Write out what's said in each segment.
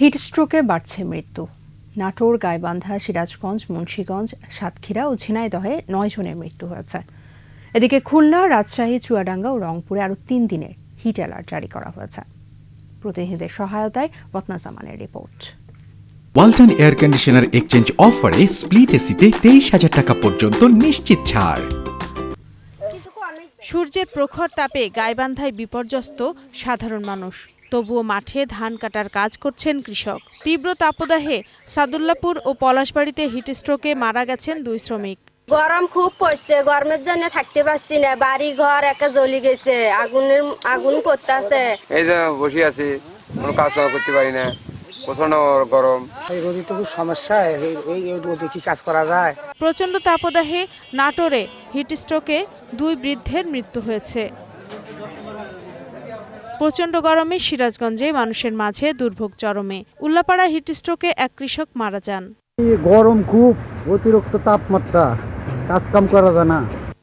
হিটস্ট্রোকে বাড়ছে মৃত্যু। নাটোর গাইবান্ধা সিরাজগঞ্জ মুন্সীগঞ্জ সাতক্ষীরা ও ঝিনাইদহে নয় জনের মৃত্যু হয়েছে। এদিকে খুলনা রাজশাহী চুয়াডাঙ্গা ও রংপুরে আরও তিন দিনের হিট অ্যালার্ট জারি করা হয়েছে। প্রতিনিধিদের সহায়তায় রত্নাজামানের রিপোর্ট। ওয়ালটন এয়ার কন্ডিশনার এক্সচেঞ্জ অফারে স্প্লিট এসিতে তেইশ হাজার টাকা পর্যন্ত নিশ্চিত ছাড়। সূর্যের প্রখর তাপে গাইবান্ধায় বিপর্যস্ত সাধারণ মানুষ। তবুও মাঠে ধান কাটার কাজ করছেন কৃষক। তীব্র তাপদাহে সাদুল্লাপুর ও পলাশবাড়িতে হিটস্ট্রোকে মারা গেছেন দুই শ্রমিক। গরম খুব পড়ছে গরমের জন্য থাকতে পারছি না বাড়ি ঘর একা জ্বলি গেছে আগুনের আগুন করতেছে। এই যে বসে আছি কোনো কাজ করতে পারি না প্রচণ্ড গরম। এই রোদে তো খুব সমস্যা এই রোদে কি কাজ করা যায়? প্রচণ্ড তাপদাহে নাটোরে হিটস্ট্রোকে দুই বৃদ্ধের মৃত্যু হয়েছে। প্রচণ্ড গরমে সিরাজগঞ্জে মানুষের মাঝে দুর্ভোগ চরমে। উল্লাপাড়া হিটস্ট্রোকে এক কৃষক মারা যান। গরম খুব অতিরিক্ত তাপমাত্রা কাজ কাম করা যায় না।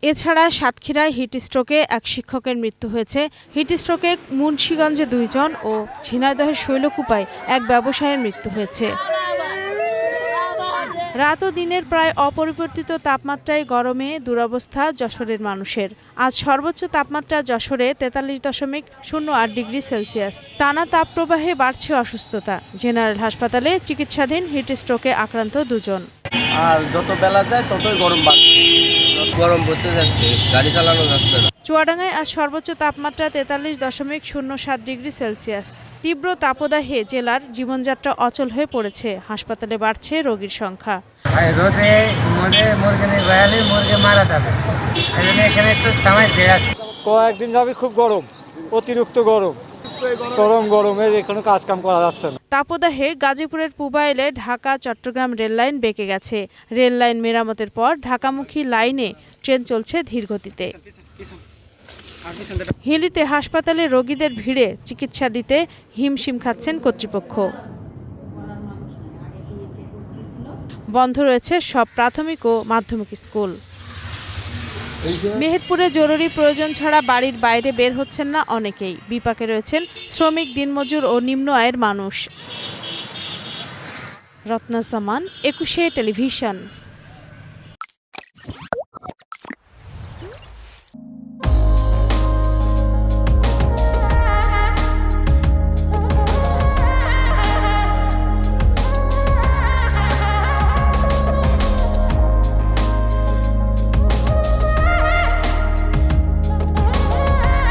এছাড়া সাতক্ষীরায় হিটস্ট্রোকে এক শিক্ষকের মৃত্যু হয়েছে। হিটস্ট্রোকে মুন্সীগঞ্জে দুইজন ও ঝিনাইদহের শৈলকুপায় এক ব্যবসায়ের মৃত্যু হয়েছে। রাত ও দিনের প্রায় অপরিবর্তিত তাপমাত্রায় গরমে দুরবস্থা যশোরের মানুষের। আজ সর্বোচ্চ তাপমাত্রা যশোরে তেতাল্লিশ দশমিক শূন্য আট ডিগ্রি সেলসিয়াস। টানা তাপপ্রবাহে বাড়ছে অসুস্থতা। জেনারেল হাসপাতালে চিকিৎসাধীন হিট হিটস্ট্রোকে আক্রান্ত দুজন। আর যত বেলা যায় ততই গরম বাড়ছে। গরম পড়তে যাচ্ছে গাড়ি চালানো যাচ্ছে না। চুয়াডাঙ্গায় আজ সর্বোচ্চ তাপমাত্রা তেতাল্লিশ দশমিক শূন্য সাত ডিগ্রি সেলসিয়াস। তীব্র তাপদাহে জেলার জীবনযাত্রা অচল হয়ে পড়েছে। হাসপাতালে বাড়ছে রোগীর সংখ্যা। রোদে মরে মুরগি মুরগি মারা যাবে। এখানে একটু সময় জেরাচ্ছে কয়েকদিন যাবে খুব গরম অতিরিক্ত গরম চরম গরমের এখানে কাজ কাম করা যাচ্ছে না। তাপদাহে গাজীপুরের পুবাইলে ঢাকা চট্টগ্রাম রেললাইন বেঁকে গেছে। রেললাইন মেরামতের পর ঢাকামুখী লাইনে ট্রেন চলছে ধীর গতিতে হিলিতে হাসপাতালে রোগীদের ভিড়ে চিকিৎসা দিতে হিমশিম খাচ্ছেন কর্তৃপক্ষ। বন্ধ রয়েছে সব প্রাথমিক ও মাধ্যমিক স্কুল। মেহেরপুরে জরুরি প্রয়োজন ছাড়া বাড়ির বাইরে বের হচ্ছেন না অনেকেই। বিপাকে রয়েছেন শ্রমিক, দিনমজুর ও নিম্ন আয়ের মানুষ। রত্না সামান, একুশে টেলিভিশন।